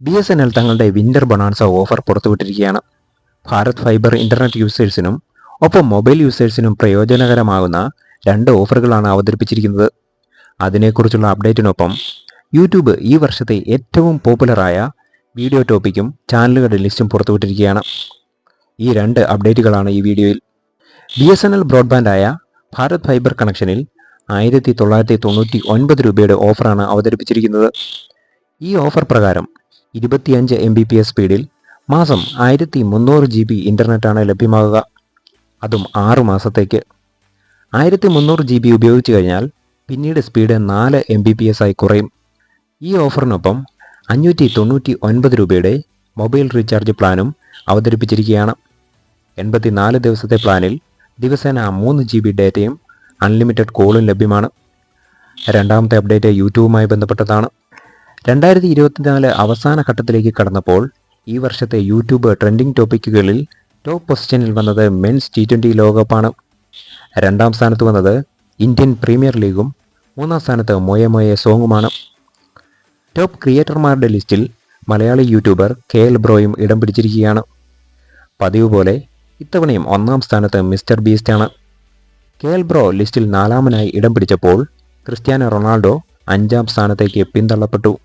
B S N L തങ്ങളുടെ winter bonanza offer പുറത്തുവിട്ടിരിക്കുകയാണ്. Bharat fibre internet യൂസേഴ്സിനും ഒപ്പം മൊബൈൽ യൂസേഴ്സിനും പ്രയോജനകരമാകുന്ന രണ്ട് ഓഫറുകളാണ് അവതരിപ്പിച്ചിരിക്കുന്നത്. അതിനെക്കുറിച്ചുള്ള അപ്ഡേറ്റിനൊപ്പം യൂട്യൂബ് ഈ വർഷത്തെ ഏറ്റവും പോപ്പുലറായ വീഡിയോ ടോപ്പിക്കും ചാനലുകളുടെ ലിസ്റ്റും പുറത്തുവിട്ടിരിക്കുകയാണ്. ഈ രണ്ട് അപ്ഡേറ്റുകളാണ് ഈ വീഡിയോയിൽ. ബി എസ് എൻ എൽ ബ്രോഡ്ബാൻഡായ ഭാരത് ഫൈബർ കണക്ഷനിൽ ആയിരത്തി തൊള്ളായിരത്തി തൊണ്ണൂറ്റി ഒൻപത് രൂപയുടെ ഓഫറാണ് അവതരിപ്പിച്ചിരിക്കുന്നത്. ഈ ഓഫർ പ്രകാരം ഇരുപത്തിയഞ്ച് എം ബി പി എസ് സ്പീഡിൽ മാസം ആയിരത്തി മുന്നൂറ് ജി ബി ഇന്റർനെറ്റാണ് ലഭ്യമാകുക. അതും ആറു മാസത്തേക്ക്. ആയിരത്തി മുന്നൂറ് ജി ബി ഉപയോഗിച്ച് കഴിഞ്ഞാൽ പിന്നീട് സ്പീഡ് നാല് എം ബി പി എസ് ആയി കുറയും. ഈ ഓഫറിനൊപ്പം അഞ്ഞൂറ്റി തൊണ്ണൂറ്റി ഒൻപത് രൂപയുടെ മൊബൈൽ റീചാർജ് പ്ലാനും അവതരിപ്പിച്ചിരിക്കുകയാണ്. എൺപത്തിനാല് ദിവസത്തെ പ്ലാനിൽ ദിവസേന മൂന്ന് ജി ബി ഡേറ്റയും അൺലിമിറ്റഡ് കോളും ലഭ്യമാണ്. രണ്ടാമത്തെ അപ്ഡേറ്റ് യൂട്യൂബുമായി ബന്ധപ്പെട്ടതാണ്. രണ്ടായിരത്തി ഇരുപത്തിനാല് അവസാന ഘട്ടത്തിലേക്ക് കടന്നപ്പോൾ ഈ വർഷത്തെ യൂട്യൂബ് ട്രെൻഡിംഗ് ടോപ്പിക്കുകളിൽ ടോപ്പ് പൊസിഷനിൽ വന്നത് മെൻസ് ടി ട്വന്റി ലോകകപ്പാണ്. രണ്ടാം സ്ഥാനത്ത് വന്നത് ഇന്ത്യൻ പ്രീമിയർ ലീഗും മൂന്നാം സ്ഥാനത്ത് മൊയ മൊയ സോങ്ങുമാണ്. ടോപ്പ് ക്രിയേറ്റർമാരുടെ ലിസ്റ്റിൽ മലയാളി യൂട്യൂബർ കെ എൽ ബ്രോയും ഇടം പിടിച്ചിരിക്കുകയാണ്. പതിവ് പോലെ ഇത്തവണയും ഒന്നാം സ്ഥാനത്ത് മിസ്റ്റർ ബീസ്റ്റാണ് കെ എൽ ബ്രോ ലിസ്റ്റിൽ നാലാമനായി ഇടം പിടിച്ചപ്പോൾ ക്രിസ്ത്യാനോ റൊണാൾഡോ അഞ്ചാം സ്ഥാനത്തേക്ക് പിന്തള്ളപ്പെട്ടു.